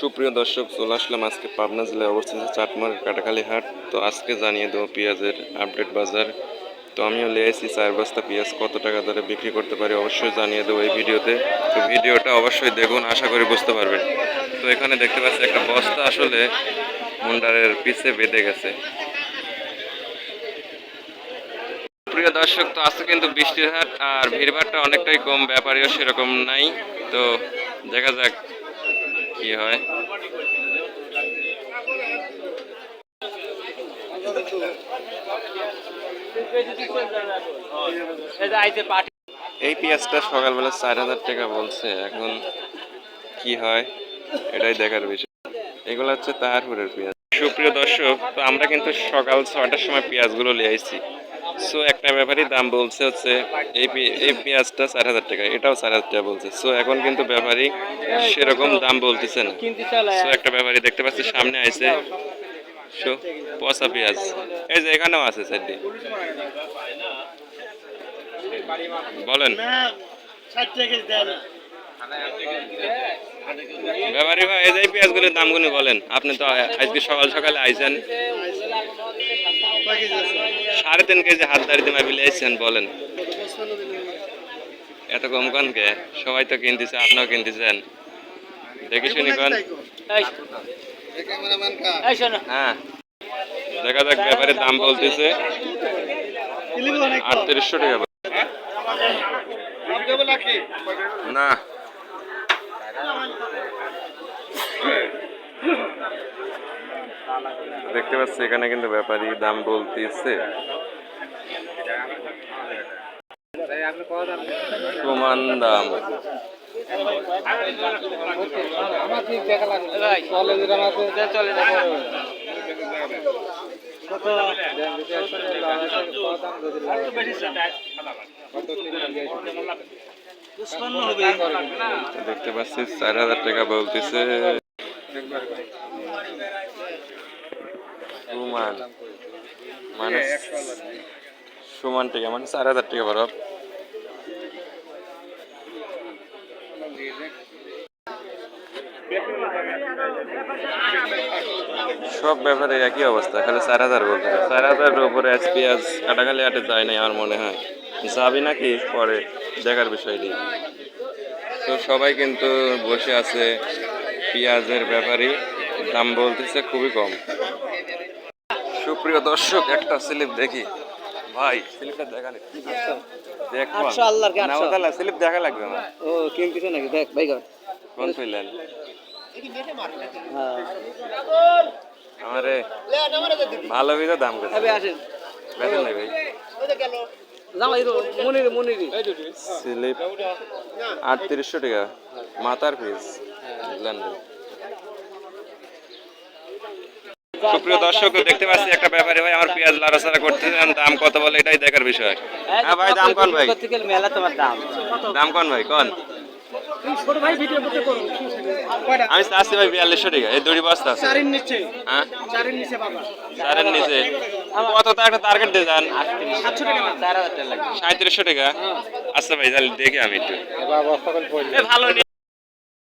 সুপ্রিয় দর্শক, চলে আসলাম আজকে পাবনা জেলায় অবস্থিত চাটমার কাটাখালী হাট। তো আজকে জানিয়ে দেবো পেঁয়াজের আপডেট বাজার। তো আমিও লেয়েছি চার বস্তা পেঁয়াজ কত টাকা দরে বিক্রি করতে পারি অবশ্যই জানিয়ে দেবো এই ভিডিওতে। তো ভিডিওটা অবশ্যই দেখুন, আশা করি বুঝতে পারবেন। তো এখানে দেখতে পাচ্ছি একটা বস্তা আসলে মুন্ডারের পিছে বেঁধে গেছে। প্রিয় দর্শক, তো আজকে কিন্তু বৃষ্টির হাট আর ভিড়ভাড়টা অনেকটাই কম, ব্যাপারীও সেরকম নাই। তো দেখা যাক কি হয়? এই পেঁয়াজটা সকালবেলা চার হাজার টাকা বলছে, এখন কি হয়? এটাই দেখার বিষয়। এগুলো হচ্ছে তাহারপুরের পেঁয়াজ। সুপ্রিয় দর্শক তো আমরা কিন্তু সকাল ছটার সময় পেঁয়াজগুলো নিয়ে আসছি। সো একটা ব্যাপারই দাম বলছে হচ্ছে, এই এই পেঁয়াজটা চার হাজার টাকা, এটাও চার হাজার টাকা বলছে। সো এখন কিন্তু ব্যাপারী সেরকম দাম বলতেছে না। সো একটা ব্যাপারী দেখতে পাচ্ছি, সামনে আইছে। সো, পচা পেঁয়াজ। এই যে এখানেও আছে সাইডে বলেন। ব্যাপারী ভাই, এই যে পেঁয়াজগুলির দামগুলি বলেন। আপনি তো আজকে সকাল সকালে আইছেন। সাড়ে তিন কেজি হাত দাঁড়িয়ে মাপি লিয়েছেন বলেন। এত কম কন কে? সবাই তো কিনতেছে আপনিও কিনতেছেন। দেখি শুনি কন। হ্যাঁ। দেখা যাক ব্যাপারে দাম বলতেছে। আটত্রিশশো টাকা না। দেখতে পাচ্ছি এখানে কিন্তু ব্যাপারী দাম বলতেছে। সমান দাম। দেখতে পাচ্ছি, চার হাজার টাকা বলতেছে। সমান। মানে সমান টাকা মানে চার হাজার টাকা বরফ সব ব্যাপারে একই অবস্থা খালি চার হাজার বলতে চার হাজারের উপরে আজ পেঁয়াজ কাটাখালি আটে যায় নাই আমার মনে হয়। যাবি নাকি পরে দেখার বিষয়টি তো সবাই কিন্তু বসে আছে পেঁয়াজের ব্যাপারই দাম বলতেছে খুবই কম। সুপ্রিয় দর্শক একটা স্লিপ দেখি। ভাই স্লিপটা দেখা নেই দেখব আটশো আল্লাহর কি আটশো? স্লিপ দেখা লাগবে না ও কিনতেছে নাকি? দেখ ভাই কর। কোন হ্যাঁ। আমারে ভালো বিধা দাম করছে। তবে আসেন। বেতন নেই ভাই। স্লিপ আটত্রিশশো টাকা। মাথার বুঝলেন ভাই? সুপ্রিয় দর্শক দেখতে পাচ্ছি একটা ব্যাপারে ভাই আমার পেঁয়াজ লাড়াচাড়া করতেছেন দাম কত বলে এটাই দেখার বিষয়। হ্যাঁ ভাই দাম কোন ভাই? মেলা তোমার দাম? দাম কোন ভাই কোন? ছোট ভাই ভিডিও করতে করো। আমি ভাই বিয়াল্লিশশো টাকা এই দড়ি বস্তা আছে। চারের নিচে। হ্যাঁ? চারের নিচে বাবা। চারের নিচে। কত তো একটা টার্গেট দিয়ে যান? সাতশো টাকা। চার হাজার টাকা সাঁত্রিশশো টাকা? আচ্ছা ভাই তাহলে দেখি আমি একটু। ভালো